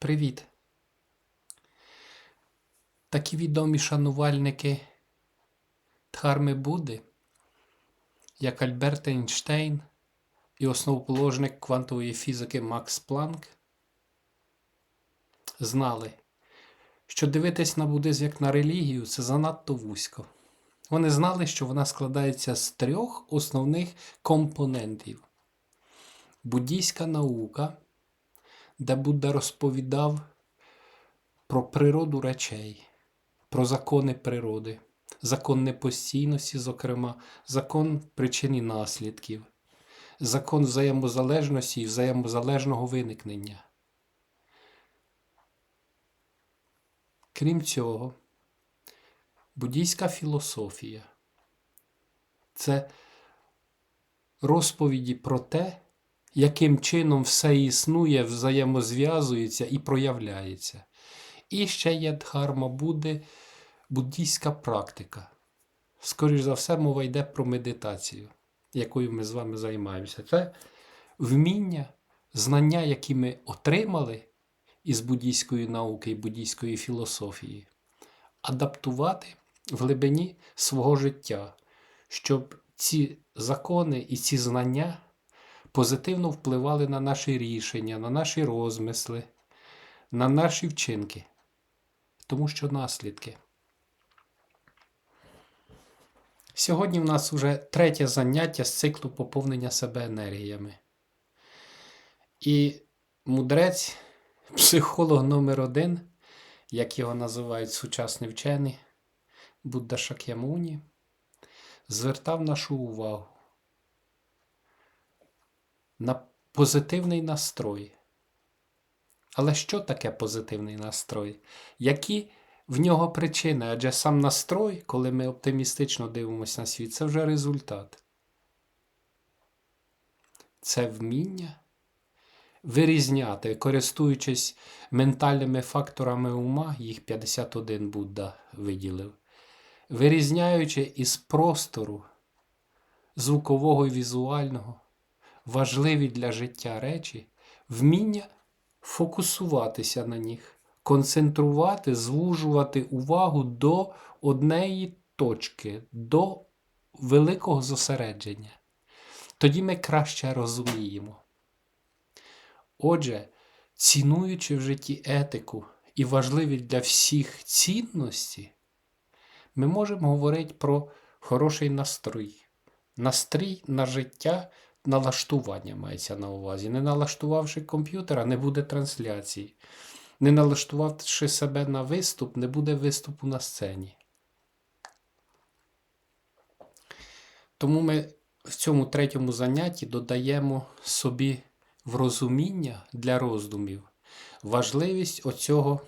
Привіт! Такі відомі шанувальники Дхарми Будди, як Альберт Ейнштейн і основоположник квантової фізики Макс Планк, знали, що дивитись на буддизм як на релігію це занадто вузько. Вони знали, що вона складається з трьох основних компонентів: буддійська наука, де Будда розповідав про природу речей, про закони природи, закон непостійності, зокрема, закон причин і наслідків, закон взаємозалежності і взаємозалежного виникнення. Крім цього, буддійська філософія це розповіді про те, яким чином все існує, взаємозв'язується і проявляється. І ще є дхарма Будди, буддійська практика. Скоріше за все, мова йде про медитацію, якою ми з вами займаємося. Це вміння, знання, які ми отримали із буддійської науки і буддійської філософії, адаптувати в глибині свого життя, щоб ці закони і ці знання позитивно впливали на наші рішення, на наші розмисли, на наші вчинки. Тому що наслідки. Сьогодні в нас вже третє заняття з циклу поповнення себе енергіями. І мудрець, психолог номер один, як його називають сучасні вчені, Будда Шак'ямуні, звертав нашу увагу на позитивний настрой. Але що таке позитивний настрой? Які в нього причини? Адже сам настрой, коли ми оптимістично дивимося на світ, це вже результат. Це вміння вирізняти, користуючись ментальними факторами ума, їх 51 Будда виділив, вирізняючи із простору звукового і візуального важливі для життя речі, вміння фокусуватися на них, концентрувати, звужувати увагу до однієї точки, до великого зосередження. Тоді ми краще розуміємо. Отже, цінуючи в житті етику і важливі для всіх цінності, ми можемо говорити про хороший настрій. Настрій на життя налаштування мається на увазі. Не налаштувавши комп'ютера, не буде трансляції. Не налаштувавши себе на виступ, не буде виступу на сцені. Тому ми в цьому третьому занятті додаємо собі в розуміння для роздумів важливість оцього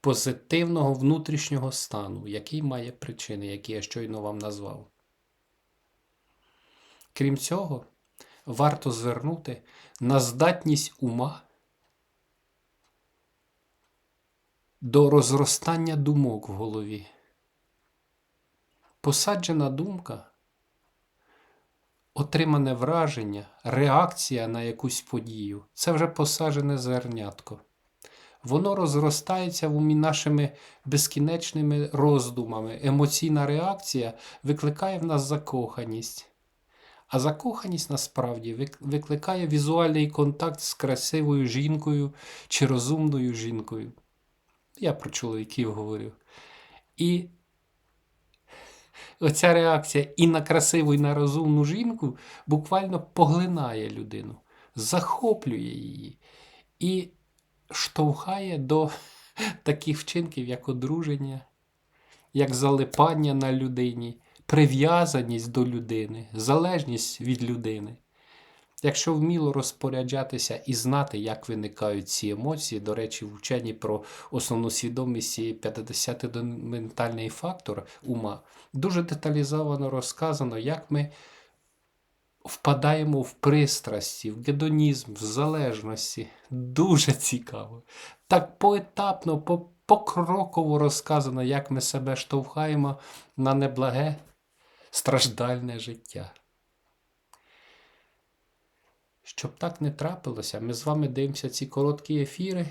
позитивного внутрішнього стану, який має причини, які я щойно вам назвав. Крім цього, варто звернути на здатність ума до розростання думок в голові. Посаджена думка, отримане враження, реакція на якусь подію це вже посаджене зернятко. Воно розростається нашими безкінечними роздумами. Емоційна реакція викликає в нас закоханість. А закоханість насправді викликає візуальний контакт з красивою жінкою чи розумною жінкою. Я про чоловіків говорю. І оця реакція і на красиву, і на розумну жінку буквально поглинає людину, захоплює її і штовхає до таких вчинків, як одруження, як залипання на людині прив'язаність до людини, залежність від людини. Якщо вміло розпоряджатися і знати, як виникають ці емоції, до речі, в вченні про основну свідомість і 50 ментальний фактор ума, дуже деталізовано розказано, як ми впадаємо в пристрасті, в гедонізм, в залежності. Дуже цікаво. Так поетапно, покроково розказано, як ми себе штовхаємо на неблаге страждальне життя. Щоб так не трапилося, ми з вами дивимося ці короткі ефіри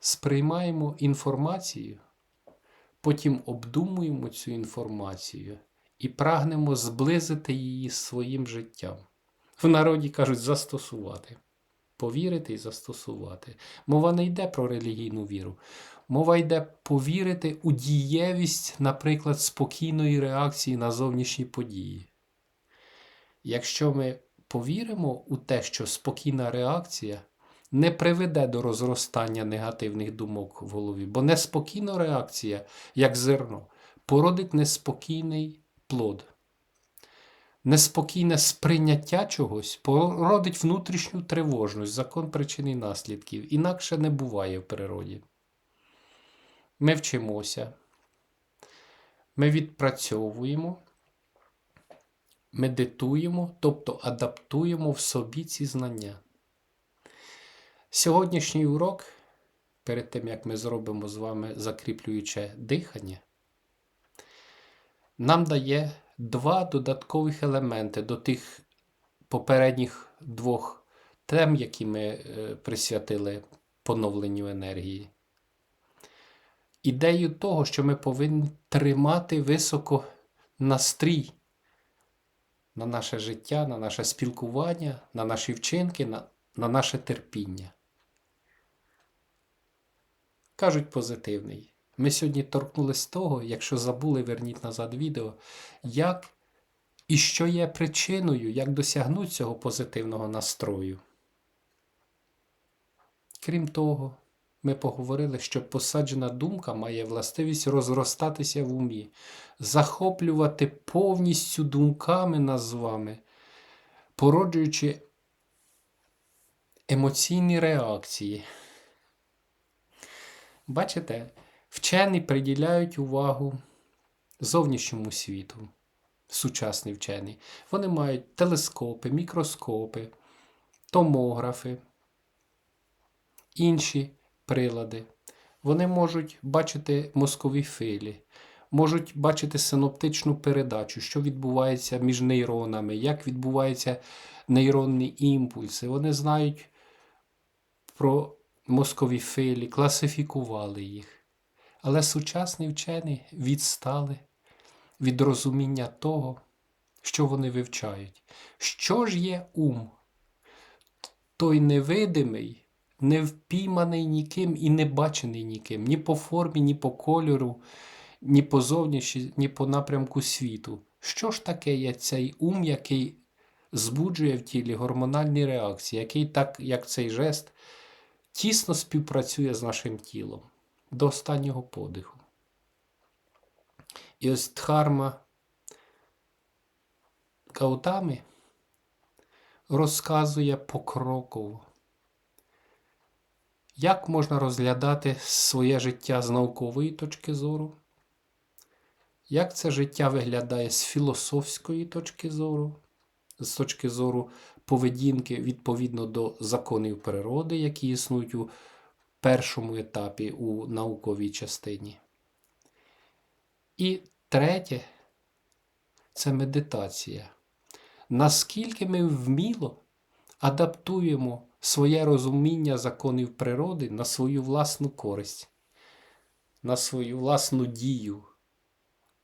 сприймаємо інформацію, потім обдумуємо цю інформацію і прагнемо зблизити її з своїм життям. В народі кажуть застосувати. Повірити і застосувати. Мова не йде про релігійну віру. Мова йде повірити у дієвість, наприклад, спокійної реакції на зовнішні події. Якщо ми повіримо у те, що спокійна реакція не приведе до розростання негативних думок в голові, бо неспокійна реакція, як зерно, породить неспокійний плод. Неспокійне сприйняття чогось породить внутрішню тривожність, закон причин і наслідків. Інакше не буває в природі. Ми вчимося, ми відпрацьовуємо, медитуємо, тобто адаптуємо в собі ці знання. Сьогоднішній урок, перед тим як ми зробимо з вами закріплююче дихання, нам дає два додаткових елементи до тих попередніх двох тем, які ми е, присвятили поновленню енергії. Ідею того, що ми повинні тримати високо настрій на наше життя, на наше спілкування, на наші вчинки, на, на наше терпіння. Кажуть позитивний. Ми сьогодні торкнулись того, якщо забули, верніть назад відео, як і що є причиною, як досягнути цього позитивного настрою. Крім того, ми поговорили, що посаджена думка має властивість розростатися в умі, захоплювати повністю думками нас з вами, породжуючи емоційні реакції. Бачите, вчені приділяють увагу зовнішньому світу, сучасні вчені. Вони мають телескопи, мікроскопи, томографи, інші прилади. Вони можуть бачити мозкові филі, можуть бачити синоптичну передачу, що відбувається між нейронами, як відбуваються нейронні імпульси. Вони знають про мозкові филі, класифікували їх. Але сучасні вчені відстали від розуміння того, що вони вивчають. Що ж є ум? Той невидимий, не впійманий ніким і не бачений ніким, ні по формі, ні по кольору, ні по зовнішні, ні по напрямку світу. Що ж таке є цей ум, який збуджує в тілі гормональні реакції, який, так як цей жест, тісно співпрацює з нашим тілом до останнього подиху. І ось Дхарма Каутами розказує покроково, як можна розглядати своє життя з наукової точки зору, як це життя виглядає з філософської точки зору, з точки зору поведінки відповідно до законів природи, які існують у першому етапі у науковій частині. І третє це медитація. Наскільки ми вміло адаптуємо своє розуміння законів природи на свою власну користь, на свою власну дію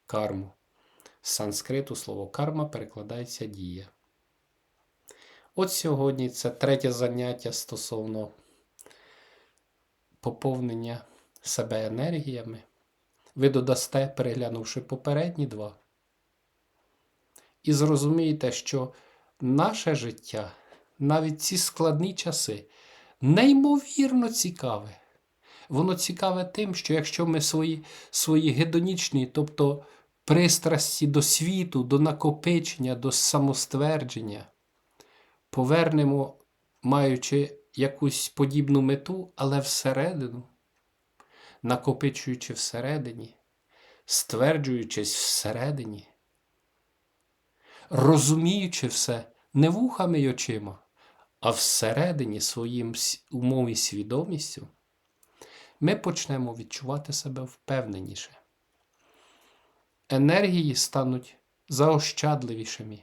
карму. З санскриту слово карма перекладається дія. От сьогодні це третє заняття стосовно поповнення себе енергіями. Ви додасте, переглянувши попередні два. І зрозумієте, що наше життя, навіть ці складні часи, неймовірно цікаве. Воно цікаве тим, що якщо ми свої, свої гедонічні, тобто пристрасті до світу, до накопичення, до самоствердження, повернемо, маючи якусь подібну мету, але всередину, накопичуючи всередині, стверджуючись всередині, розуміючи все не вухами й очима, а всередині своїм умом і свідомістю, ми почнемо відчувати себе впевненіше. Енергії стануть заощадливішими.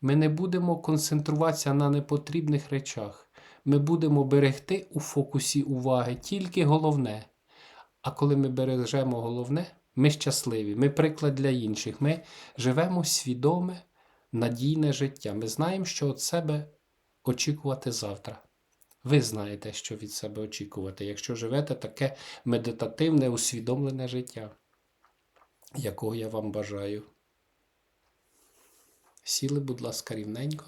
Ми не будемо концентруватися на непотрібних речах. ми будемо берегти у фокусі уваги тільки головне. А коли ми бережемо головне, ми щасливі, ми приклад для інших. Ми живемо свідоме, надійне життя. Ми знаємо, що від себе очікувати завтра. Ви знаєте, що від себе очікувати, якщо живете таке медитативне, усвідомлене життя, якого я вам бажаю. Сіли, будь ласка, рівненько.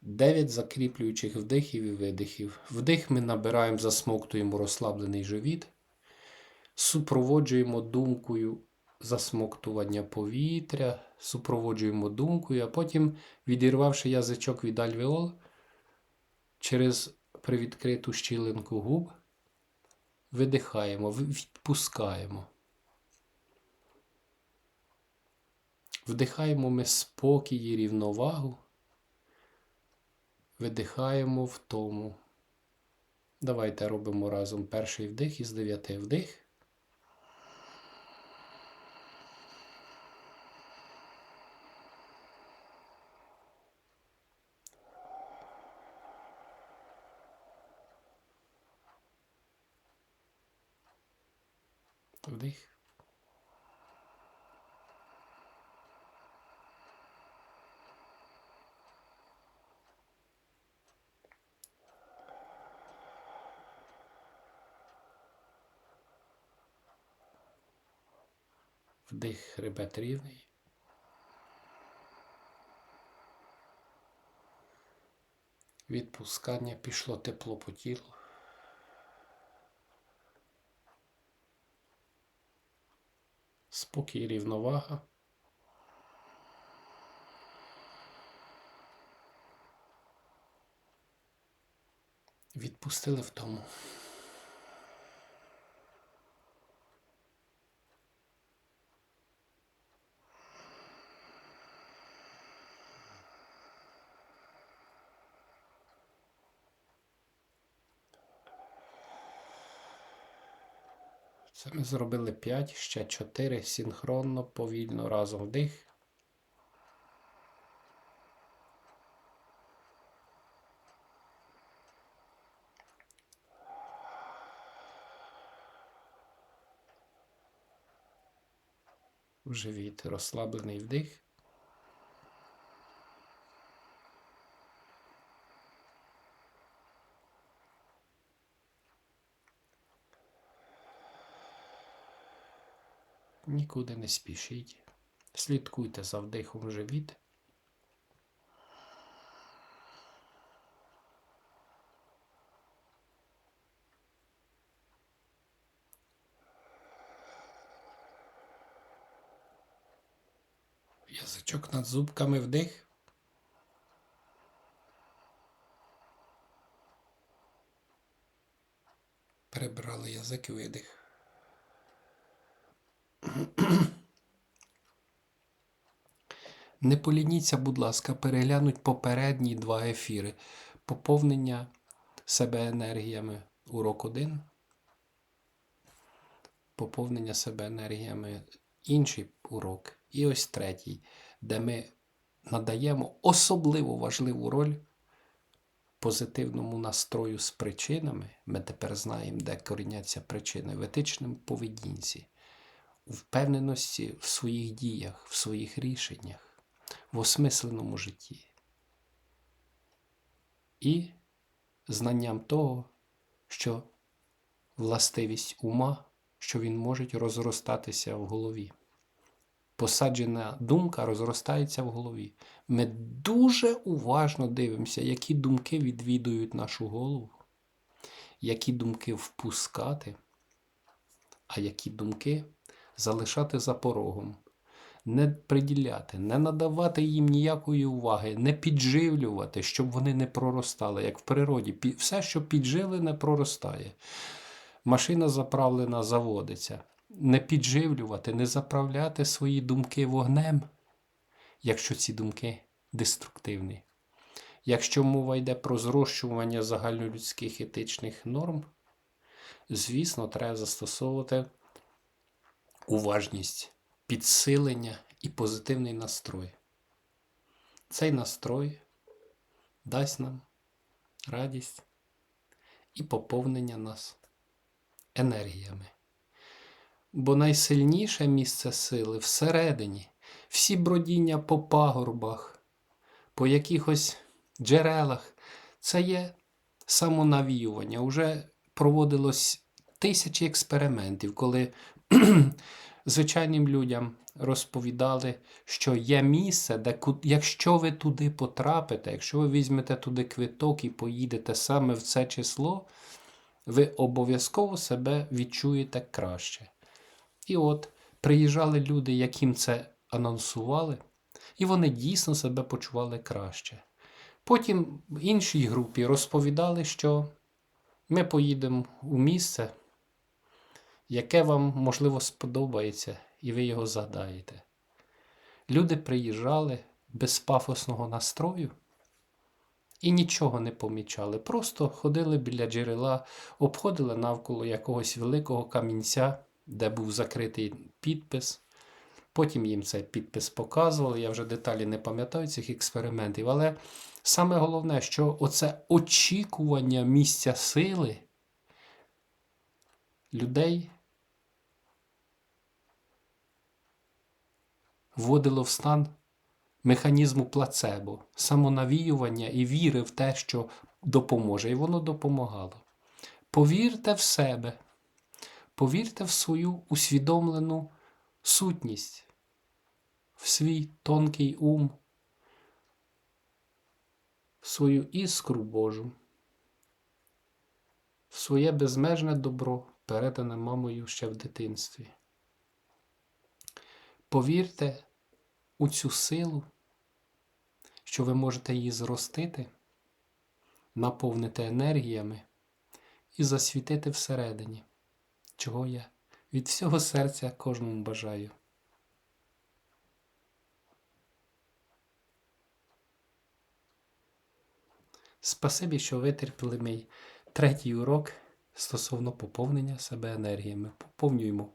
Дев'ять закріплюючих вдихів і видихів. Вдих ми набираємо, засмоктуємо розслаблений живіт, супроводжуємо думкою засмоктування повітря, супроводжуємо думкою, а потім, відірвавши язичок від альвеол, через привідкриту щілинку губ, видихаємо, відпускаємо. Вдихаємо ми спокій і рівновагу. Видихаємо в тому. Давайте робимо разом перший вдих із дев'яти. Вдих. Вдих хребет рівний. Відпускання пішло тепло по тілу. Спокій, рівновага. Відпустили втому. Зробили 5, ще 4 синхронно, повільно разом вдих. В розслаблений вдих. Нікуди не спішіть. Слідкуйте за вдихом в живіт. Язичок над зубками вдих. Перебрали язик видих. Не полініться, будь ласка, переглянуть попередні два ефіри. Поповнення себе енергіями урок 1. Поповнення себе енергіями інший урок. І ось третій, де ми надаємо особливо важливу роль позитивному настрою з причинами. Ми тепер знаємо, де коріняться причини в етичному поведінці, впевненості в своїх діях, в своїх рішеннях в осмисленому житті. І знанням того, що властивість ума, що він може розростатися в голові. Посаджена думка розростається в голові. Ми дуже уважно дивимося, які думки відвідують нашу голову, які думки впускати, а які думки залишати за порогом не приділяти, не надавати їм ніякої уваги, не підживлювати, щоб вони не проростали, як в природі. Все, що піджили, не проростає. Машина заправлена, заводиться. Не підживлювати, не заправляти свої думки вогнем, якщо ці думки деструктивні. Якщо мова йде про зрощування загальнолюдських етичних норм, звісно, треба застосовувати уважність підсилення і позитивний настрой. Цей настрой дасть нам радість і поповнення нас енергіями. Бо найсильніше місце сили всередині, всі бродіння по пагорбах, по якихось джерелах, це є самонавіювання. Уже проводилось тисячі експериментів, коли звичайним людям розповідали, що є місце, де якщо ви туди потрапите, якщо ви візьмете туди квиток і поїдете саме в це число, ви обов'язково себе відчуєте краще. І от приїжджали люди, яким це анонсували, і вони дійсно себе почували краще. Потім в іншій групі розповідали, що ми поїдемо у місце, яке вам, можливо, сподобається, і ви його згадаєте. Люди приїжджали без пафосного настрою і нічого не помічали. Просто ходили біля джерела, обходили навколо якогось великого камінця, де був закритий підпис. Потім їм цей підпис показували. Я вже деталі не пам'ятаю цих експериментів, але саме головне, що оце очікування місця сили людей вводило в стан механізму плацебо, самонавіювання і віри в те, що допоможе, і воно допомагало. Повірте в себе, повірте в свою усвідомлену сутність, в свій тонкий ум, в свою іскру Божу, в своє безмежне добро, передане мамою ще в дитинстві. Повірте у цю силу, що ви можете її зростити, наповнити енергіями і засвітити всередині, чого я від всього серця кожному бажаю. Спасибі, що витерпіли мій третій урок стосовно поповнення себе енергіями. Поповнюємо